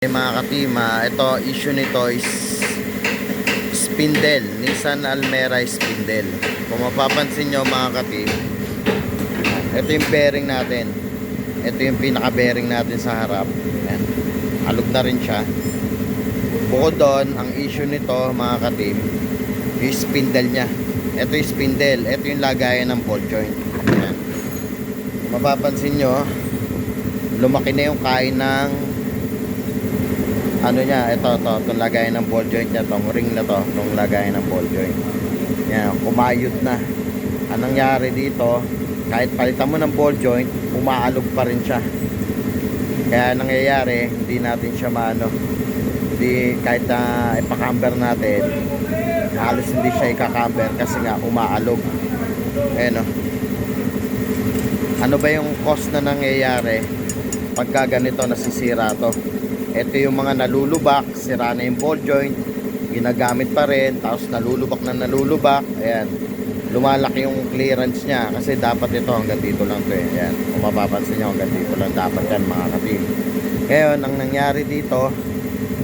Eh, mga katima, ito issue nito is spindle, Nissan Almera spindle. Kung mapapansin nyo mga katim, ito yung bearing natin. Ito yung pinaka bearing natin sa harap. Ayan. Alog na rin siya. Bukod doon, ang issue nito mga katim, yung spindle niya. Ito yung spindle, ito yung lagayan ng ball joint. Ayan. Kung mapapansin nyo, lumaki na yung kain ng ano niya, ito, ito, itong lagayan ng ball joint niya, itong ring na to, itong lagayan ng ball joint. Yan, kumayod na. Anong nangyari dito, kahit palitan mo ng ball joint, umaalog pa rin siya. Kaya nangyayari, hindi natin siya maano, hindi, kahit na ipakамber natin, halos hindi siya ikakamber kasi nga umaalog. Ayan o. Ano ba yung cost na nangyayari pagka ganito nasisira to? Ito yung mga nalulubak, sira na yung ball joint, ginagamit pa rin, tapos nalulubak na nalulubak, ayan. Lumalaki yung clearance niya kasi dapat ito hanggang dito lang to eh. Ayan, kung mapapansin nyo hanggang dito lang dapat yan mga katim. Ngayon, ang nangyari dito,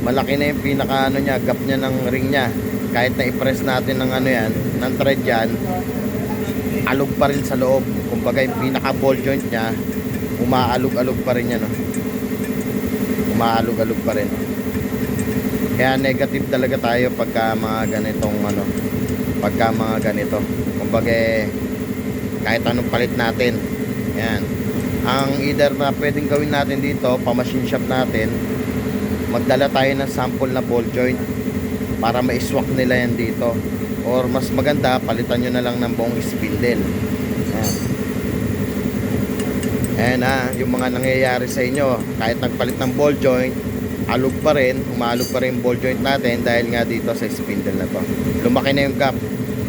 malaki na yung pinaka ano niya, gap niya ng ring niya. Kahit na i-press natin ng ano yan, ng thread yan, alog pa rin sa loob. Kumbaga yung pinaka ball joint niya, umaalog-alog pa rin yan. No? Umaalog-alog pa rin. Kaya negative talaga tayo pagka mga ganitong ano, pagka mga ganito. Kumbaga kahit anong palit natin. Yan. Ang either na pwedeng gawin natin dito, pa-machine shop natin, magdala tayo ng sample na ball joint para ma-swak nila yan dito. Or mas maganda, palitan nyo na lang ng buong spindle. Yan. Ayan na, yung mga nangyayari sa inyo, kahit nagpalit ng ball joint, alog pa rin, umaalog pa rin ball joint natin dahil nga dito sa spindle na to. Lumaki na yung gap.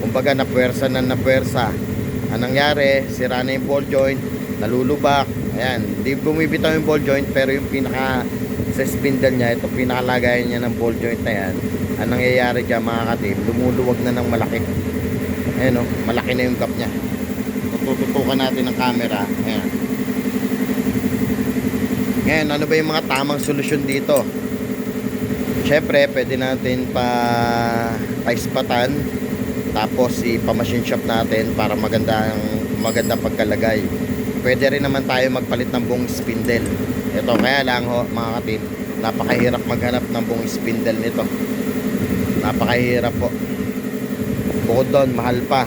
Kumbaga, napwersa na napwersa. Anong nangyari, sira na yung ball joint, nalulubak. Ayan, hindi bumibitaw yung ball joint pero yung pinaka sa spindle niya, ito pinakalagayan niya ng ball joint na yan. Anong nangyayari dyan mga katim, lumuluwag na ng malaki. Ayan o, malaki na yung gap niya. Tututukan natin ng camera. Ayan. Ngayon, ano ba yung mga tamang solusyon dito? Siyempre, pwede natin pa paispatan tapos ipa-machine shop natin para maganda maganda pagkalagay. Pwede rin naman tayo magpalit ng buong spindle. Ito, kaya lang ho, mga katim, napakahirap maghanap ng buong spindle nito. Napakahirap po. Bukod doon, mahal pa.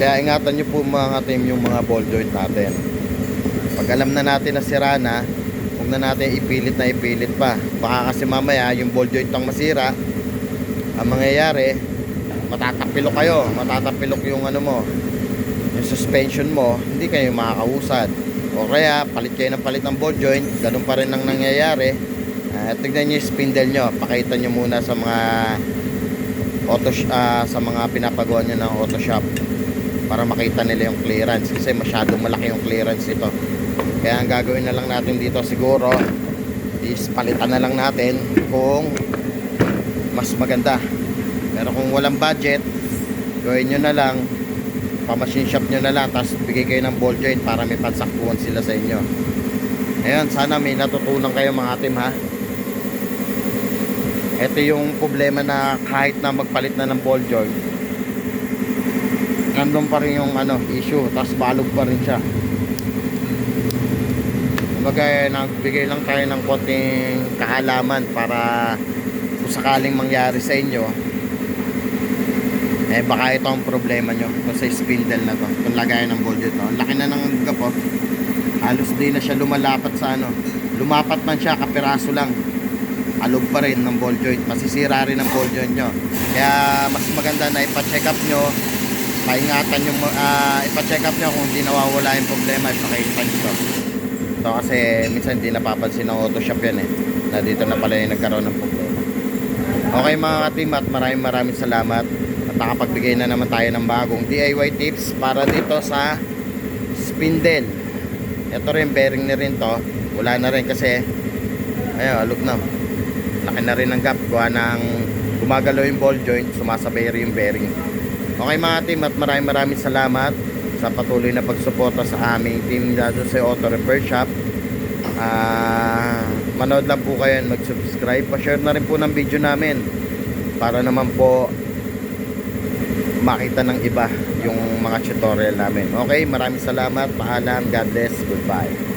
Kaya ingatan nyo po mga team yung mga ball joint natin. Pag alam na natin na sira na, huwag na natin ipilit na ipilit pa. Baka kasi mamaya yung ball joint ang masira, ang mangyayari, matatapilok kayo, matatapilok yung ano mo, yung suspension mo, hindi kayo makakausad. O kaya, palit kayo ng palit ng ball joint, ganun pa rin ang nangyayari. Uh, tignan nyo yung spindle nyo, pakita nyo muna sa mga auto, ah, sa mga pinapagawa nyo ng auto shop para makita nila yung clearance. Kasi masyadong malaki yung clearance nito kaya ang gagawin na lang natin dito siguro is palitan na lang natin kung mas maganda. Pero kung walang budget, gawin nyo na lang pa-machine shop nyo na lang tapos bigay kayo ng ball joint para may pansakbuhan sila sa inyo. Ayun, sana may natutunan kayo mga team ha. Ito yung problema na kahit na magpalit na ng ball joint, nandun pa rin yung ano, issue, tapos balog pa rin siya. Kumbaga, nagbigay lang tayo ng konting kaalaman para kung sakaling mangyari sa inyo, eh baka ito ang problema nyo kung sa spindle na to, kung lagayan ng. No? Ang laki na ng gapo, halos di na siya lumalapat sa ano. Lumapat man siya, kapiraso lang. Alog pa rin ng ball joint, masisira rin ang ball joint nyo. Kaya mas maganda na ipa-check up nyo, paingatan nyo, uh, ipa-check up nyo kung hindi nawawala yung problema, ipakita nyo Ito kasi minsan hindi napapansin ng auto shop yan eh. Na dito na pala yung nagkaroon ng problema. Okay mga ka-team at maraming maraming salamat. At nakapagbigay na naman tayo ng bagong DIY tips para dito sa spindle. Ito rin, bearing na rin to. Wala na rin kasi ayun, alog na. Laki na rin ng gap. Gawa ng gumagalaw yung ball joint, sumasabay rin yung bearing. Okay mga team at maraming maraming salamat sa patuloy na pagsuporta sa aming team dito sa Auto Repair Shop. Ah, manood lang po kayo mag-subscribe. Pa-share na rin po ng video namin para naman po makita ng iba yung mga tutorial namin. Okay, maraming salamat. Paalam. God bless. Goodbye.